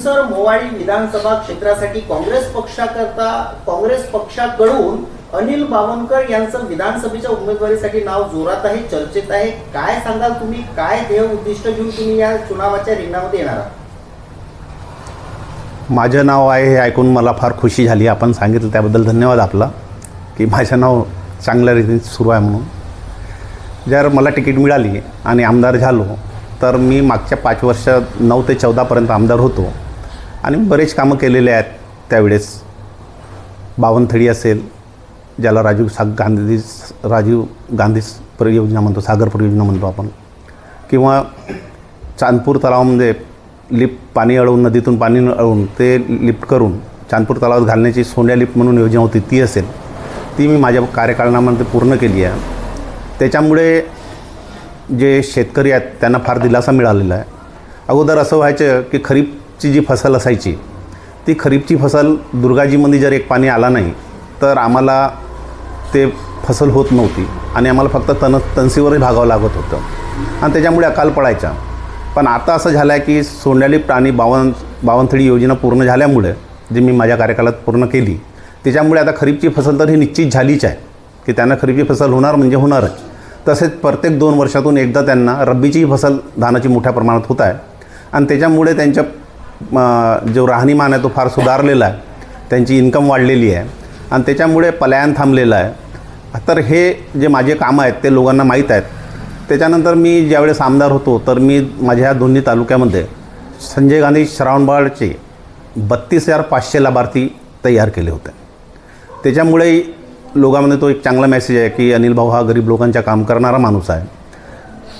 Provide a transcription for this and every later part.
तुमसर मोवाळी विधानसभा क्षेत्रासाठी काँग्रेस पक्षाकरता काँग्रेस पक्षाकडून अनिल बावनकर यांचं विधानसभेच्या उमेदवारीसाठी नाव जोरात आहे चर्चेत आहे. काय सांगाल तुम्ही? काय ध्येय उद्दिष्ट घेऊन तुम्ही या चुनावाच्या रिंगणामध्ये येणार आहात? माझं नाव आहे हे ऐकून मला फार खुशी झाली. आपण सांगितलं त्याबद्दल धन्यवाद आपला की माझं नाव चांगल्या रीतीने सुरू आहे म्हणून. जर मला तिकीट मिळाली आणि आमदार झालो तर मी मागच्या पाच वर्ष नऊ ते चौदापर्यंत आमदार होतो. आणि बरेच कामं केलेले आहेत त्यावेळेस. बावनथडी असेल ज्याला राजीव सा गांधी राजीव गांधी परियोजना म्हणतो सागर परियोजना म्हणतो आपण. किंवा चांदपूर तलावामध्ये लिफ्ट पाणी अळवून नदीतून पाणी अळवून ते लिफ्ट करून चांदपूर तलावात घालण्याची सोन्या लिफ्ट म्हणून योजना होती ती असेल. ती मी माझ्या कार्यकाळामध्ये पूर्ण केली आहे. त्याच्यामुळे जे शेतकरी आहेत त्यांना फार दिलासा मिळालेला आहे. अगोदर असं व्हायचं की खरीप खरीपची जी फसल असायची ती खरीपची फसल दुर्गाजीमध्ये जर एक पाणी आला नाही तर आम्हाला ते फसल होत नव्हती आणि आम्हाला फक्त तन तनसीवरही भागावं लागत होतं. आणि त्याच्यामुळे अकाल पडायचा. पण आता असं झालं आहे की सोंडाली प्राणी बावन बावनथळी योजना पूर्ण झाल्यामुळे जी मी माझ्या कार्यकालात पूर्ण केली त्याच्यामुळे आता खरीपची फसल तर ही निश्चित झालीच आहे की त्यांना खरीपची फसल होणार म्हणजे होणारच. तसेच प्रत्येक दोन वर्षातून एकदा त्यांना रब्बीची फसल धानाची मोठ्या प्रमाणात होत आहे. आणि त्याच्यामुळे त्यांच्या जो राहणीमान आहे तो फार सुधारलेला आहे. त्यांची इन्कम वाढलेली आहे. आणि त्याच्यामुळे पलायन थांबलेलं आहे. तर हे जे माझे कामं आहेत ते लोकांना माहीत आहेत. त्याच्यानंतर मी ज्यावेळेस आमदार होतो तर मी माझ्या ह्या दोन्ही तालुक्यामध्ये संजय गांधी श्रावणबाळचे बत्तीस हजार पाचशे लाभार्थी तयार केले होते. त्याच्यामुळे लोकांमध्ये तो एक चांगला मेसेज आहे की अनिल भाऊ हा गरीब लोकांच्या काम करणारा माणूस आहे.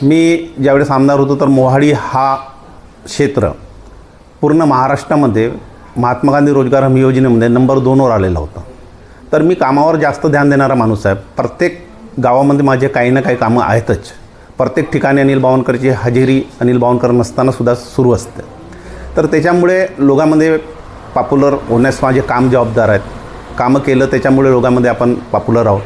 मी ज्यावेळेस आमदार होतो तर मोहाडी हा क्षेत्र पूर्ण महाराष्ट्रामध्ये महात्मा गांधी रोजगार हमी योजनेमध्ये नंबर दोनवर आलेला होता. तर मी कामावर जास्त ध्यान देणारा माणूस आहे. प्रत्येक गावामध्ये माझे काही ना काही कामं आहेतच. प्रत्येक ठिकाणी अनिल बावनकरची हजेरी अनिल बावनकर नसतानासुद्धा सुरू असते. तर त्याच्यामुळे लोकांमध्ये पॉप्युलर होण्यास माझे काम जबाबदार आहेत. कामं केलं त्याच्यामुळे लोकांमध्ये आपण पॉप्युलर आहोत.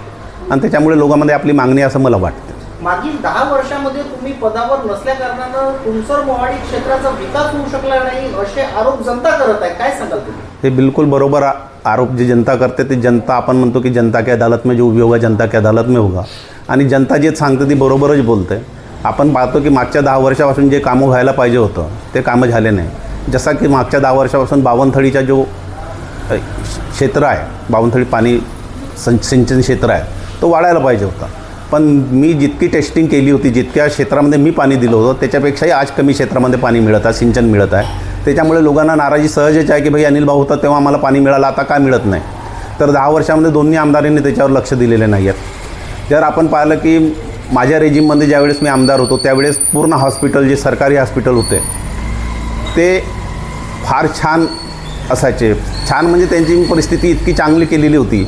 आणि त्याच्यामुळे लोकांमध्ये आपली मागणी असं मला वाटतं. मागील दहा वर्षामध्ये तुम्ही पदावर नसल्या कारणानं तुमसर मोहाडी क्षेत्राचा विकास होऊ शकला नाही असे आरोप जनता करत आहे. काय सांगाल तुम्ही? हे बिल्कुल बरोबर आरोप जे जनता करते ते जनता आपण म्हणतो की जनता की अदालत में जो उभी होगा जनता की अदालत में होगा. आणि जनता जे सांगते ती बरोबरच बोलते. आपण पाहतो की मागच्या दहा वर्षापासून जे कामं व्हायला पाहिजे होतं ते कामं झाले नाही. जसा की मागच्या दहा वर्षापासून बावनथळीचा जो क्षेत्र आहे बावनथळी पाणी सं सिंचन क्षेत्र आहे तो वाढायला पाहिजे होता. पण मी जितकी टेस्टिंग केली होती जितक्या क्षेत्रामध्ये मी पाणी दिलं होतं त्याच्यापेक्षाही आज कमी क्षेत्रामध्ये पाणी मिळत आहे सिंचन मिळत आहे. त्याच्यामुळे लोकांना नाराजी सहजच आहे की भाई अनिल भाऊ होता तेव्हा आम्हाला पाणी मिळालं आता का मिळत नाही? तर दहा वर्षामध्ये दोन्ही आमदारांनी त्याच्यावर लक्ष दिलेले नाही आहेत जर आपण पाहिलं की माझ्या रेजिममध्ये ज्यावेळेस मी आमदार होतो त्यावेळेस पूर्ण हॉस्पिटल जे सरकारी हॉस्पिटल होते ते फार छान असायचे. छान म्हणजे त्यांची परिस्थिती इतकी चांगली केलेली होती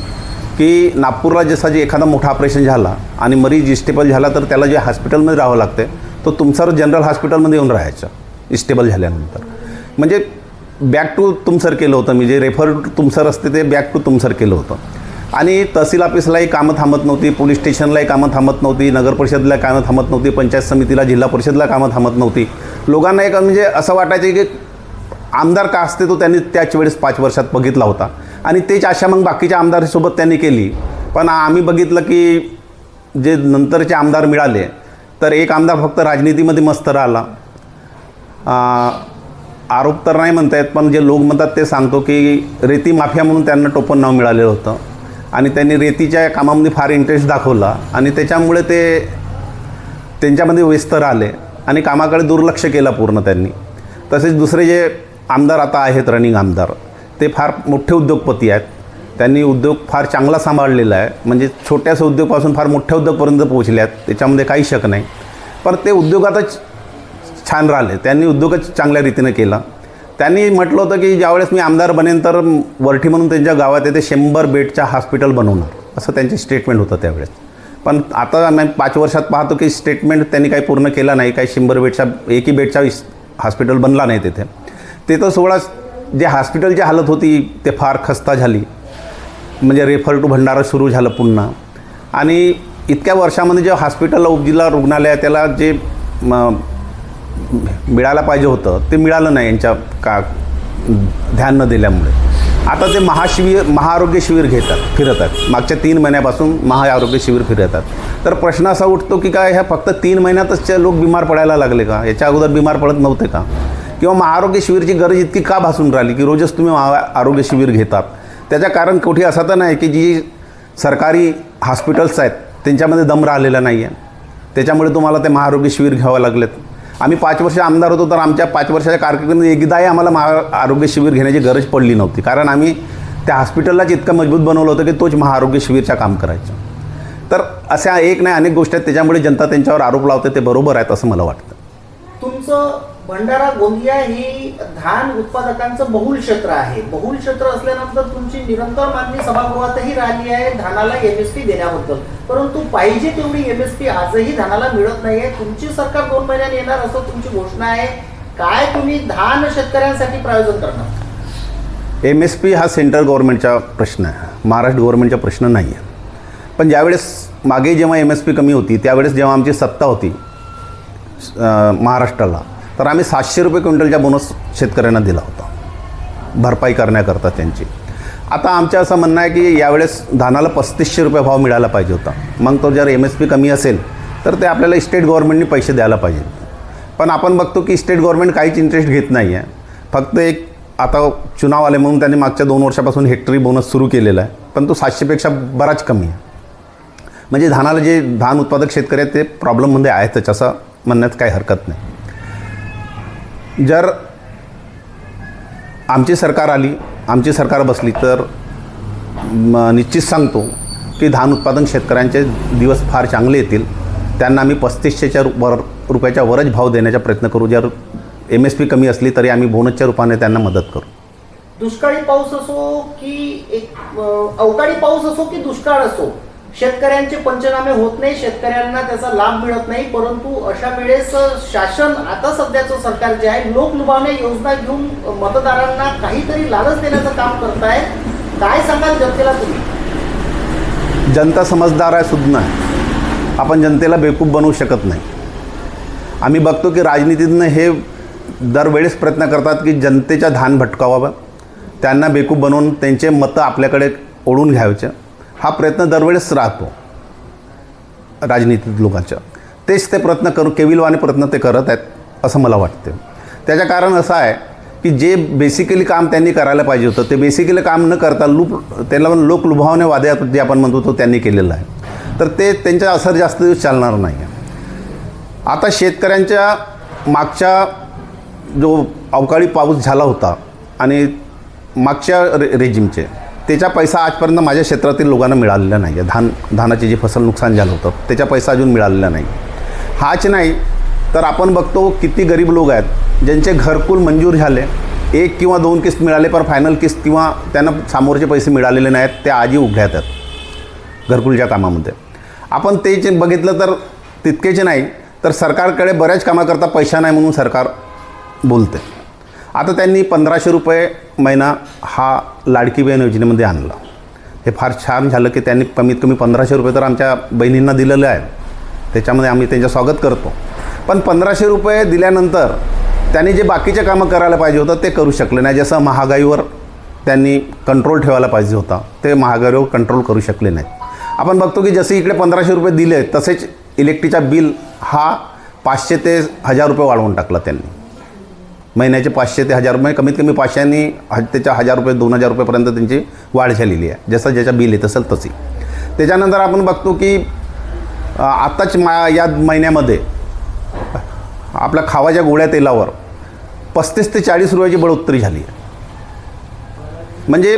की नागपूरला जसा जे एखादा मोठा ऑपरेशन झाला आणि मरीज इस्टेबल झाला तर त्याला जे हॉस्पिटलमध्ये राहावं लागते तो तुमसर जनरल हॉस्पिटलमध्ये येऊन राहायचं इस्टेबल झाल्यानंतर. म्हणजे बॅक टू तुमसर केलं होतं मी जे रेफर टू तुमसर असते ते बॅक टू तुमसर केलं होतं. आणि तहसील ऑफिसलाही कामं थांबत नव्हती पोलीस स्टेशनलाही कामं थांबत नव्हती नगर परिषदला कामं थांबत नव्हती पंचायत समितीला जिल्हा परिषदला कामं थांबत नव्हती. लोकांना एक म्हणजे असं वाटायचं की आमदार का असते तो त्यांनी त्याच वेळेस पाच वर्षात बघितला होता. आणि तेच अशा मग बाकीच्या आमदारसोबत त्यांनी केली. पण आम्ही बघितलं की जे नंतरचे आमदार मिळाले तर एक आमदार फक्त राजनीतीमध्ये मस्त राहिला. आरोप तर नाही म्हणता येत पण जे लोक म्हणतात ते सांगतो की रेती माफिया म्हणून त्यांना टोपण नाव मिळालेलं होतं. आणि त्यांनी रेतीच्या कामामध्ये फार इंटरेस्ट दाखवला आणि त्याच्यामुळे ते त्यांच्यामध्ये व्यस्त राहिले आणि कामाकडे दुर्लक्ष केलं पूर्ण त्यांनी. तसेच दुसरे जे आमदार आता आहेत रनिंग आमदार. ते फार मोठे उद्योगपती आहेत. त्यांनी उद्योग फार चांगला सांभाळलेला आहे. म्हणजे छोट्याशा उद्योगपासून फार मोठ्या उद्योगपर्यंत पोहोचले आहेत. त्याच्यामध्ये काही शक नाही. पण ते उद्योगातच छान राहिले. त्यांनी उद्योगच चांगल्या रीतीनं केला. त्यांनी म्हटलं होतं की ज्यावेळेस मी आमदार बनेन तर वरठी म्हणून त्यांच्या गावात येते शंभर बेडच्या हॉस्पिटल बनवणार. असं त्यांचे स्टेटमेंट होतं त्यावेळेस. पण आता आम्ही पाच वर्षात पाहतो की स्टेटमेंट त्यांनी काही पूर्ण केलं नाही. काही शंभर बेडच्या एकही बेडचा हॉस्पिटल बनला नाही तिथे. ते तर सोळा जे हॉस्पिटलची हालत होती ते फार खस्ता झाली. म्हणजे रेफर टू भंडारा सुरू झालं पुन्हा. आणि इतक्या वर्षामध्ये जे हॉस्पिटलला उपजिल्हा रुग्णालय त्याला जे म, मिळायला पाहिजे होतं ते मिळालं नाही यांच्या का ध्यान न दिल्यामुळे. आता ते महाशिबिर महाआरोग्य शिबिर घेतात फिरतात. मागच्या तीन महिन्यापासून महाआरोग्य शिबिर फिरतात. तर प्रश्न असा उठतो की काय ह्या फक्त तीन महिन्यातच लोक बिमार पडायला लागले का? याच्या अगोदर बिमार पडत नव्हते का? किंवा महाआरोग्य शिबिरची गरज इतकी का भासून राहिली की रोजच तुम्ही आरोग्य शिबिर घेतात? त्याचं कारण कुठे असं तर नाही की जी सरकारी हॉस्पिटल्स आहेत त्यांच्यामध्ये दम राहिलेला नाही आहे त्याच्यामुळे तुम्हाला ते महाआरोग्य शिबिर घ्यावं लागलेत. आम्ही पाच वर्ष आमदार होतो तर आमच्या पाच वर्षाच्या कारकिर्दीमध्ये एकदाही आम्हाला महा आरोग्य शिबिर घेण्याची गरज पडली नव्हती. कारण आम्ही त्या हॉस्पिटललाच इतकं मजबूत बनवलं होतं की तोच महाआरोग्य शिबिरचं काम करायचं. तर अशा एक नाही अनेक गोष्टी आहेत. त्याच्यामुळे जनता त्यांच्यावर आरोप लावते ते बरोबर आहेत असं मला वाटतं. तुमचं भंडारा गोंदिया ही धान उत्पादकांचं बहुल क्षेत्र आहे. बहुल क्षेत्र असल्यानंतर तुमची निरंतर मागणी सभागृहातही राहिली आहे धानाला एमएसपी देण्याबद्दल. परंतु पाहिजे तेवढी एमएसपी आजही धानाला मिळत नाहीये. तुमची सरकार दोन महिन्यात येणार असं तुमची घोषणा आहे. काय तुम्ही धान शेतकऱ्यांसाठी प्रायोजन करणार? एम एस पी हा सेंट्रल गव्हर्नमेंटचा प्रश्न आहे. महाराष्ट्र गव्हर्नमेंटचा प्रश्न नाही आहे पण ज्यावेळेस मागे जेव्हा एम एस पी कमी होती त्यावेळेस जेव्हा आमची सत्ता होती महाराष्ट्राला तर आम्ही सातशे रुपये क्विंटलचा बोनस शेतकऱ्यांना दिला होता. भरपाई करण्याकरता त्यांची. आता आमचं असं म्हणणं आहे की यावेळेस धानाला पस्तीसशे रुपये भाव मिळाला पाहिजे होता. मग तो जर एम एस पी कमी असेल तर ते आपल्याला स्टेट गव्हर्नमेंटने पैसे द्यायला पाहिजे पण आपण बघतो की स्टेट गव्हर्नमेंट काहीच इंटरेस्ट घेत नाही आहे फक्त एक आता चुनाव आले म्हणून त्यांनी मागच्या दोन वर्षापासून हेक्टरी बोनस सुरू केलेला आहे पण तो सातशेपेक्षा बराच कमी आहे. म्हणजे धानाला जे धान उत्पादक शेतकरी आहेत ते प्रॉब्लेममध्ये आहेतच असं म्हणण्यात काही हरकत नाही. जर आमची सरकार आली आमची सरकार बसली तर म, निश्चित सांगतो की धान उत्पादन शेतकऱ्यांचे दिवस फार चांगले येतील. त्यांना आम्ही पस्तीसशेच्या वर रुपयाच्या वरच भाव देण्याचा प्रयत्न करू. जर एम एस पी कमी असली तरी आम्ही बोनसच्या रूपाने त्यांना मदत करू. दुष्काळी पाऊस असो की एक अवकाळी पाऊस असो की दुष्काळ असो शेतकऱ्यांचे पंचनामे होत नाही शेतकऱ्यांना त्याचा लाभ मिळत नाही परंतु अशा वेळेस शासन आता सध्याचं सरकार जे आहे लोकलुभावण्या योजना घेऊन मतदारांना काहीतरी लालच देण्याचं काम करत आहे काय सांगाल जनतेला तुम्ही? जनता समजदार आहे सुज्ञ आहे. आपण जनतेला बेकूफ बनवू शकत नाही. आम्ही बघतो की राजनीतीतनं हे दरवेळेस प्रयत्न करतात की जनतेच्या धान भटकावावं. त्यांना बेकूफ बनवून त्यांचे मतं आपल्याकडे ओढून घ्यायचे. हा प्रयत्न दरवेळेस राहतो. राजनीतीत लोकांच्या. तेच ते प्रयत्न करू केविलवाने प्रयत्न ते करत आहेत असं मला वाटते. त्याचं कारण असं आहे की जे बेसिकली काम त्यांनी करायला पाहिजे होतं ते बेसिकली काम न करता लूप त्याला लोक लुभावणे वाद्यात जे आपण म्हणतो तो त्यांनी केलेलं आहे. तर ते त्यांचा असर जास्त दिवस चालणार नाही. आहे आता शेतकऱ्यांच्या मागच्या जो अवकाळी पाऊस झाला होता आणि मागच्या रे रेजिमचे त्याचा पैसा आजपर्यंत माझ्या क्षेत्रातील लोकांना मिळालेला नाही आहे धान धानाची जी फसल नुकसान झालं होतं त्याचा पैसा अजून मिळालेला नाही. हाच नाही तर आपण बघतो किती गरीब लोक आहेत ज्यांचे घरकुल मंजूर झाले एक किंवा दोन किस्त मिळाले पण फायनल किस्त किंवा त्यांना सामोरचे पैसे मिळालेले नाहीत ते आजही उघड्या आहेत. घरकुलच्या कामामध्ये. आपण ते जे बघितलं तर तितकेच नाही तर सरकारकडे बऱ्याच कामाकरता पैसा नाही म्हणून सरकार बोलते. आता त्यांनी पंधराशे रुपये महिना हा लाडकी बहीण योजनेमध्ये आणला. हे फार छान झालं की त्यांनी कमीत कमी पंधराशे रुपये तर आमच्या बहिणींना दिलेले आहेत. त्याच्यामध्ये आम्ही त्यांचं स्वागत करतो. पण पंधराशे रुपये दिल्यानंतर त्यांनी जे बाकीचे कामं करायला पाहिजे होतं ते करू शकले नाही. जसं महागाईवर त्यांनी कंट्रोल ठेवायला पाहिजे होता ते महागाईवर कंट्रोल करू शकले नाहीत. आपण बघतो की जसे इकडे पंधराशे रुपये दिले तसेच इलेक्ट्रिकचा बिल हा पाचशे ते हजार रुपये वाढवून टाकला त्यांनी. महिन्याचे पाचशे ते हजार रुपये कमीत कमी पाचशेनी ह त्याच्या हजार रुपये दोन हजार रुपयेपर्यंत त्यांची वाढ झालेली आहे. जसं ज्याच्या बिल येत असेल तशी त्याच्यानंतर आपण बघतो की आत्ताच मा या महिन्यामध्ये आपल्या खावाच्या गोळ्या तेलावर पस्तीस ते चाळीस रुपयाची बढोत्तरी झाली आहे. म्हणजे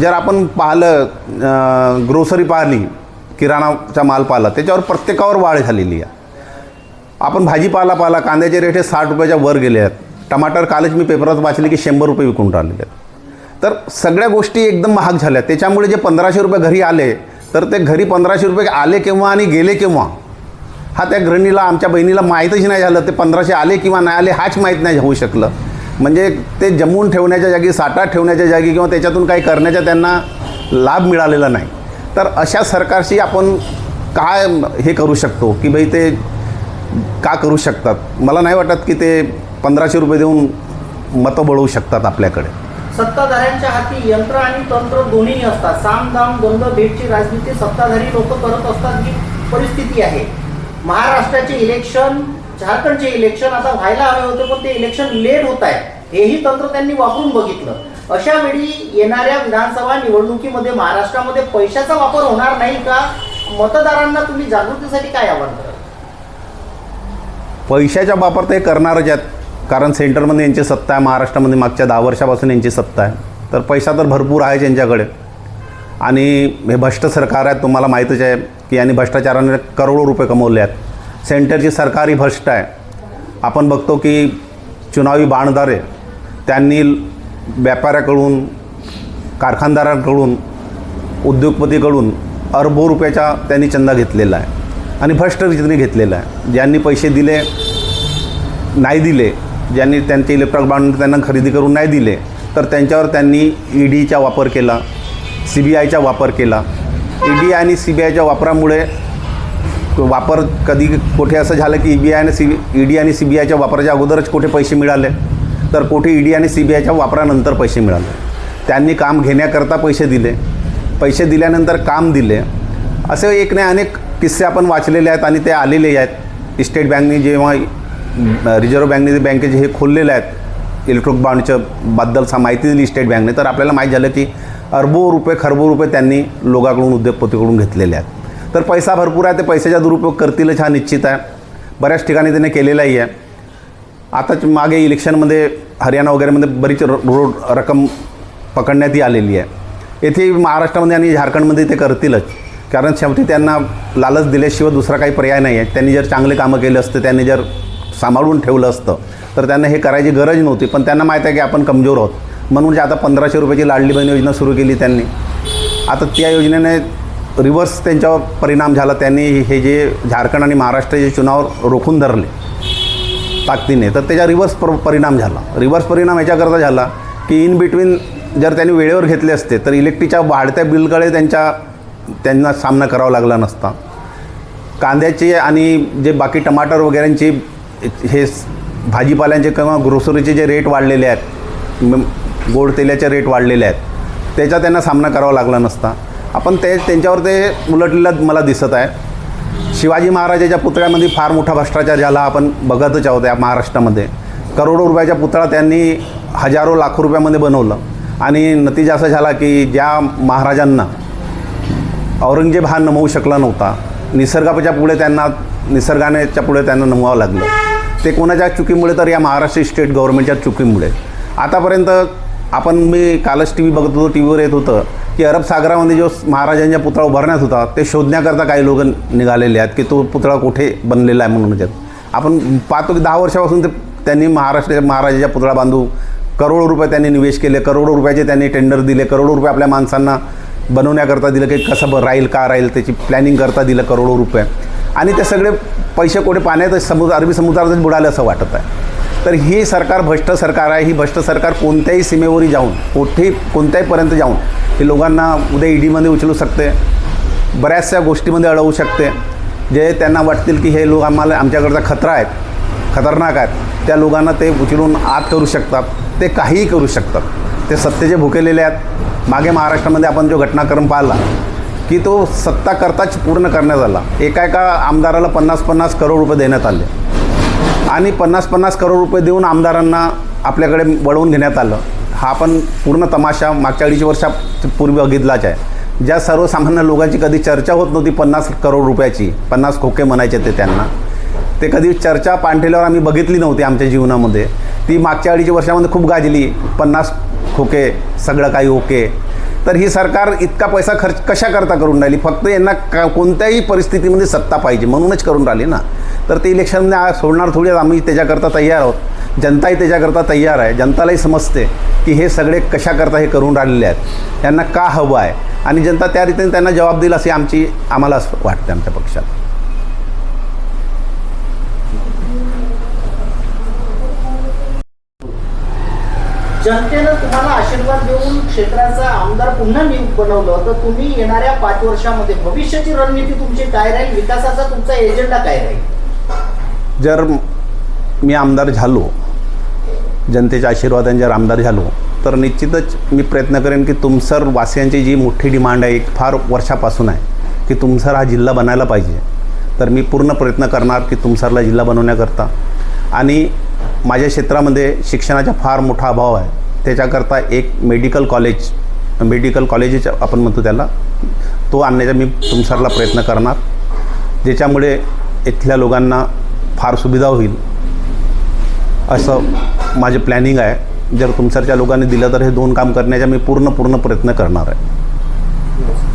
जर आपण पाहिलं ग्रोसरी पाहिली किराणाचा माल पाहिला त्याच्यावर प्रत्येकावर वाढ झालेली आहे. आपण भाजीपाला पाहिला कांद्याचे रेट हे साठ रुपयाच्या वर गेले आहेत. टमाटर कालच मी पेपरात वाचले की शंभर रुपये विकून राहिलेले आहेत. तर सगळ्या गोष्टी एकदम महाग झाल्या त्याच्यामुळे जे पंधराशे रुपये घरी आले तर ते घरी पंधराशे रुपये आले केव्हा आणि गेले केव्हा? हा त्या गृहिणीला आमच्या बहिणीला माहीतच नाही झालं. ते पंधराशे आले किंवा नाही आले हाच माहीत नाही होऊ शकलं. म्हणजे ते जमवून ठेवण्याच्या जागी साठा ठेवण्याच्या जागी किंवा त्याच्यातून काही करण्याचा त्यांना लाभ मिळालेला नाही. तर अशा सरकारशी आपण काय हे करू शकतो? की भाई ते का करू शकतात? मला नाही वाटत की ते पंधराशे रुपये देऊन मतं बळवू शकतात आपल्याकडे. सत्ताधाऱ्यांच्या हाती यंत्र आणि तंत्र दोन्ही असतात. साम दाम द्वंद भेटची राजनीती सत्ताधारी लोक करत असतात ही परिस्थिती आहे. महाराष्ट्राचे इलेक्शन झारखंडचे इलेक्शन आता व्हायला हवे होते पण ते इलेक्शन लेट होत आहे. हेही तंत्र त्यांनी वापरून बघितलं. अशा वेळी येणाऱ्या विधानसभा निवडणुकीमध्ये महाराष्ट्रामध्ये पैशाचा वापर होणार नाही का? मतदारांना तुम्ही जागृतीसाठी काय आवडतं पैशाच्या वापर ते करणारच आहेत. कारण सेंटरमध्ये यांची सत्ता आहे महाराष्ट्रामध्ये मागच्या दहा वर्षापासून यांची सत्ता आहे. तर पैसा तर भरपूर आहे त्यांच्याकडे आणि हे भ्रष्ट सरकार आहे तुम्हाला माहीतच आहे की यांनी भ्रष्टाचाराने करोडो रुपये कमवले आहेत. सेंटरची सरकारी भ्रष्ट आहे. आपण बघतो की चुनावी बाणदारे त्यांनी व्यापाऱ्याकडून कारखानदारांकडून उद्योगपतीकडून अरबो रुपयाचा त्यांनी चंदा घेतलेला आहे. आणि भ्रष्ट रीतीने घेतलेला आहे. ज्यांनी पैसे दिले नाही दिले ज्यांनी त्यांचे इलेक्ट्रॉनिक बांड त्यांना खरेदी करून नाही दिले तर त्यांच्यावर त्यांनी ई डीचा वापर केला सी बी आयचा वापर केला. ई डी आणि सी बी आयच्या वापरामुळे वापर कधी कुठे असं झालं की ई बी आय आणि सी ई डी आणि सी बी आयच्या वापराच्या अगोदरच कुठे पैसे मिळाले? तर कुठे ई डी आणि सी बी आयच्या वापरानंतर पैसे मिळाले. त्यांनी काम घेण्याकरता पैसे दिले. पैसे दिल्यानंतर काम दिले. असे एक नाही अनेक किस्से आपण वाचलेले आहेत आणि ते आलेले आहेत. स्टेट बँकने जेव्हा रिझर्व्ह बँकने बँकेचे हे खोललेले आहेत इलेक्ट्रॉनिक बाँडच्या बद्दलचा माहिती दिली स्टेट बँकने तर आपल्याला माहीत झालं की अरबो रुपये खरबो रुपये त्यांनी लोकांकडून उद्योगपतीकडून घेतलेले आहेत. तर पैसा भरपूर आहे ते पैशाचा दुरुपयोग करतीलच हा निश्चित आहे. बऱ्याच ठिकाणी त्याने केलेलाही आहे. आताच मागे इलेक्शनमध्ये हरियाणा वगैरेमध्ये बरीच रोड रक्कम पकडण्यात ही आलेली आहे. येथे महाराष्ट्रामध्ये आणि झारखंडमध्ये ते करतीलच. कारण शेवटी त्यांना लालच दिल्याशिवाय दुसरा काही पर्याय नाही आहे त्यांनी जर चांगले कामं केले असते त्यांनी जर सांभाळून ठेवलं असतं तर त्यांना हे करायची गरज नव्हती. पण त्यांना माहीत आहे की आपण कमजोर आहोत. म्हणून जे आता पंधराशे रुपयाची लाडली बहीण योजना सुरू केली त्यांनी. आता त्या योजनेने रिव्हर्स त्यांच्यावर परिणाम झाला. त्यांनी हे जे झारखंड आणि महाराष्ट्राचे चुनाव रोखून धरले ताकदीने तर त्याचा रिव्हर्स पर परिणाम झाला. रिव्हर्स परिणाम याच्याकरता झाला की इन बिटवीन जर त्यांनी वेळेवर घेतले असते तर इलेक्ट्रिकच्या वाढत्या बिलकडे त्यांच्या त्यांना सामना करावा लागला नसता. कांद्याचे आणि जे बाकी टमाटर वगैरेंची हे भाजीपाल्यांचे किंवा ग्रोसरीचे जे रेट वाढलेले आहेत गोड तेलाचे रेट वाढलेले आहेत त्याचा त्यांना सामना करावा लागला नसता. आपण ते त्यांच्यावर ते उलटलेलं मला दिसत आहे. शिवाजी महाराजाच्या पुतळ्यामध्ये फार मोठा भ्रष्टाचार झाला आपण बघतच आहोत या महाराष्ट्रामध्ये. करोडो रुपयाचा पुतळा त्यांनी हजारो लाखो रुपयामध्ये बनवलं. आणि नतीजा असा झाला की ज्या महाराजांना औरंगजेब हा नमवू शकला नव्हता. निसर्गाच्या पुढे त्यांना निसर्गानेच्या पुढे त्यांना नमवावं लागलं. ते कोणाच्या चुकीमुळे तर या महाराष्ट्र स्टेट गव्हर्नमेंटच्या चुकीमुळे. आतापर्यंत आपण मी कालच टी व्ही बघत होतो टी व्हीवर येत होतं की अरब सागरामध्ये जो महाराजांच्या पुतळा उभारण्यात होता ते शोधण्याकरता काही लोक निघालेले आहेत की तो पुतळा कुठे बनलेला आहे म्हणून त्यात. आपण पाहतो की दहा वर्षापासून ते त्यांनी महाराष्ट्र महाराजाच्या पुतळा बांधू करोडो रुपये त्यांनी निवेश केले करोडो रुपयाचे त्यांनी टेंडर दिले करोडो रुपये आपल्या माणसांना बनवण्याकरता दिलं की कसं बरं राहील का राहील त्याची प्लॅनिंग करता दिलं करोडो रुपये. आणि ते सगळे पैसे कोठे पाण्यात समुद्र अरबी समुद्रातच बुडाले असं वाटत आहे. तर ही सरकार भ्रष्ट सरकार आहे. ही भ्रष्ट सरकार कोणत्याही सीमेवरी जाऊन कोठे कोणत्याहीपर्यंत जाऊन हे लोकांना उद्या ईडीमध्ये उचलू शकते. बऱ्याचशा गोष्टीमध्ये अडवू शकते. जे त्यांना वाटतील की हे लोक आम्हाला आमच्याकडचा खतरा आहेत खतरनाक आहेत त्या लोकांना ते उचलून आत करू शकतात. ते काहीही करू शकतात. ते सत्तेचे भुकेलेले आहेत. मागे महाराष्ट्रामध्ये आपण जो घटनाक्रम पाहिला की तो सत्ता करताच पूर्ण करण्यात आला. एका एका आमदाराला पन्नास पन्नास करोड रुपये देण्यात आले. आणि पन्नास पन्नास करोड रुपये देऊन आमदारांना आपल्याकडे वळवून घेण्यात आलं. हा पण पूर्ण तमाशा मागच्या अडीच वर्षापूर्वी बघितलाच आहे. ज्या सर्वसामान्य लोकांची कधी चर्चा होत नव्हती पन्नास करोड रुपयाची पन्नास खोके म्हणायचे ते त्यांना. ते कधी चर्चा पांठेल्यावर आम्ही बघितली नव्हती आमच्या जीवनामध्ये. ती मागच्या अडीच वर्षामध्ये खूप गाजली. पन्नास खोके सगळं काही ओके. तर ही सरकार इतका पैसा खर्च कशा करता करून राहिली? फक्त यांना का कोणत्याही परिस्थितीमध्ये सत्ता पाहिजे म्हणूनच करून राहिली ना. तर ते इलेक्शन सोडणार थोडी आम्ही त्याच्याकरता तयार आहोत. जनताही त्याच्याकरता तयार आहे. जनतालाही समजते की हे सगळे कशाकरता हे करून राहिलेले आहेत. यांना का हवं आहे? आणि जनता त्या रीतीने त्यांना जबाब देईल अशी आमची आम्हाला असं वाटते आमच्या पक्षात जनतेनं तुम्हाला आशीर्वाद देऊन क्षेत्राचा आमदार पुन्हा नियुक्त बनवलं तर तुम्ही येणाऱ्या पाच वर्षामध्ये भविष्याची रणनीती तुमची काय राहील? विकासाचा तुमचा एजेंडा काय राहील? जर मी आमदार झालो जनतेच्या आशीर्वादाने जर आमदार झालो तर निश्चितच मी प्रयत्न करेन की तुमसर वासियांची जी मोठी डिमांड आहे एक फार वर्षापासून आहे की तुमसर हा जिल्हा बनायला पाहिजे. तर मी पूर्ण प्रयत्न करणार की तुमसरला जिल्हा बनवण्याकरता. आणि माझ्या क्षेत्रामध्ये शिक्षणाचा फार मोठा अभाव आहे. त्याच्याकरता एक मेडिकल कॉलेज मेडिकल कॉलेजेस आपण म्हणतो त्याला तो आणण्याचा मी तुमसरला प्रयत्न करणार. ज्याच्यामुळे इथल्या लोकांना फार सुविधा होईल. असं माझे प्लॅनिंग आहे. जर तुमसरच्या लोकांनी दिलं तर हे दोन काम करण्याचा मी पूर्ण पूर्ण प्रयत्न करणार आहे.